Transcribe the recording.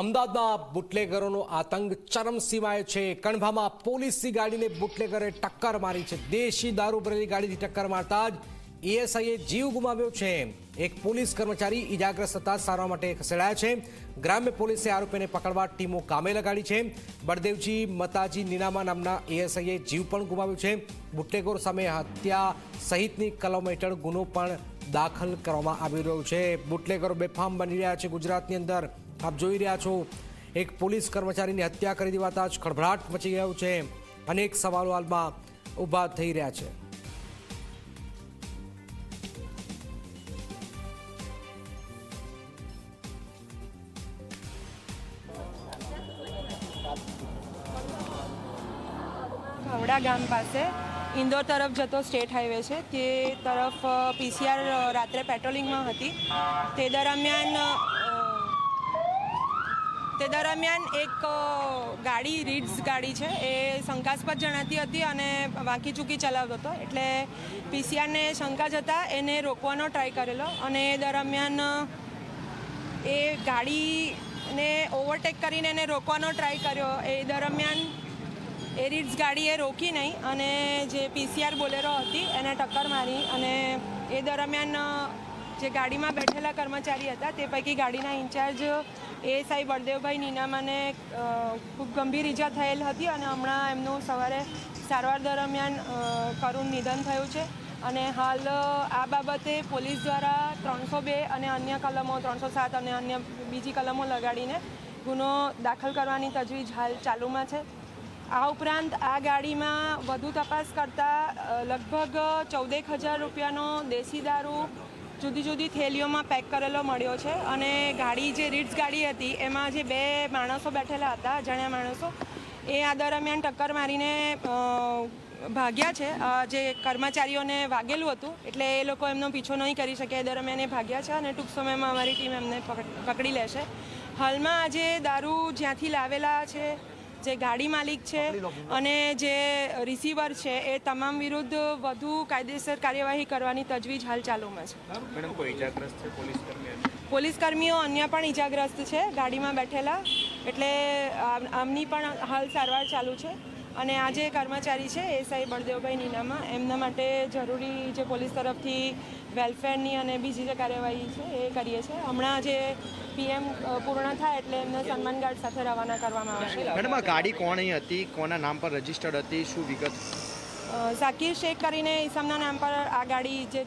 અમદાવાદમાં બુટલેગરોનો આતંક ચરમસીમાએ છે. કણભામાં પોલીસની ગાડીને બુટલેગરે ટક્કર મારી છે. દેશી દારૂ ભરેલી ગાડીથી ટક્કર મારતા જ એએસઆઈએ જીવ ગુમાવ્યો છે. એક પોલીસ કર્મચારી ઇજાગ્રસ્ત થતા સારવાર માટે ખસેડાયા છે. ગ્રામ્ય પોલીસે આરોપીને પકડવા ટીમો કામે લગાડી છે. બળદેવજી મતાજી નીનામા નામના એએસઆઈએ જીવ પણ ગુમાવ્યો છે. બુટલેગરો સામે હત્યા સહિતની કલમ હેઠળ ગુનો પણ દાખલ કરવામાં આવી રહ્યો છે. બુટલેગરો બેફામ બની રહ્યા છે ગુજરાતની અંદર. આપ જોઈ રહ્યા છો, એક પોલીસ કર્મચારીની હત્યા કરી દેવાતા જ ખળભળાટ મચી ગયો છે. અનેક સવાલો હાલમાં ઊભા થઈ રહ્યા છે. ખાવડા ગામ પાસે ઇન્દોર તરફ જતો સ્ટેટ હાઈવે છે તે તરફ પીસીઆર રાત્રે પેટ્રોલિંગમાં હતી. તે દરમિયાન તે દરમિયાન એક ગાડી, રીડ્સ ગાડી છે. એ શંકાસ્પદ જણાતી હતી અને વાંકી ચૂકી ચલાવતો હતો. એટલે પીસીઆરને શંકા જતા એને રોકવાનો ટ્રાય કરેલો અને એ દરમિયાન એ ગાડીને ઓવરટેક કરીને એને રોકવાનો ટ્રાય કર્યો. એ દરમિયાન એ રીડ્સ ગાડીએ રોકી નહીં અને જે પીસીઆર બોલેરો હતી એને ટક્કર મારી અને એ દરમિયાન જે ગાડીમાં બેઠેલા કર્મચારી હતા તે પૈકી ગાડીના ઇન્ચાર્જ એએસઆઈ બળદેવભાઈ નીનામાને ખૂબ ગંભીર ઈજા થયેલ હતી અને હમણાં એમનું સવારે સારવાર દરમિયાન કરુણ નિધન થયું છે. અને હાલ આ બાબતે પોલીસ દ્વારા ત્રણસો બે અને અન્ય કલમો, ત્રણસો સાત અને અન્ય બીજી કલમો લગાડીને ગુનો દાખલ કરવાની તજવીજ હાલ ચાલુમાં છે. આ ઉપરાંત આ ગાડીમાં વધુ તપાસ કરતાં લગભગ ચૌદેક હજાર રૂપિયાનો દેશી દારૂ જુદી જુદી થેલીઓમાં પેક કરેલો મળ્યો છે અને ગાડી જે રીડ્સ ગાડી હતી, એમાં જે બે માણસો બેઠેલા હતા, અજાણ્યા માણસો, એ આ દરમિયાન ટક્કર મારીને ભાગ્યા છે. જે કર્મચારીઓને વાગેલું હતું, એટલે એ લોકો એમનો પીછો નહીં કરી શકે, એ દરમિયાન એ ભાગ્યા છે અને ટૂંક સમયમાં અમારી ટીમ એમને પકડી લેશે. હાલમાં આજે દારૂ જ્યાંથી લાવેલા છે જે ગાડી માલિક છે અને જે રિસીવર છે એ તમામ વિરુદ્ધ વધુ કાયદેસર કાર્યવાહી કરવાની તજવીજ હાલ ચાલુમાં છે. પોલીસ કર્મીઓ? અન્ય પણ ઈજાગ્રસ્ત છે. ગાડીમાં બેઠેલા. એટલે આમ- આમની પણ હાલ સારવાર ચાલુ છે. અને આ જે કર્મચારી છે એસઆઈ બળદેવભાઈ નીનામા એમના માટે જરૂરી જે પોલીસ તરફથી વેલફેરની અને બીજી જે કાર્યવાહી છે એ કરીએ છીએ. હમણાં જે પીએમ પૂર્ણ થાય એટલે એમને સન્માન ગાર્ડ સાથે રવાના કરવામાં આવશે. મેડમ આ ગાડી કોની હતી? કોના નામ પર રજીસ્ટર્ડ હતી? શું વિગત? ઝાકીર શેખ કરીને ઈસમના નામ પર આ ગાડી જે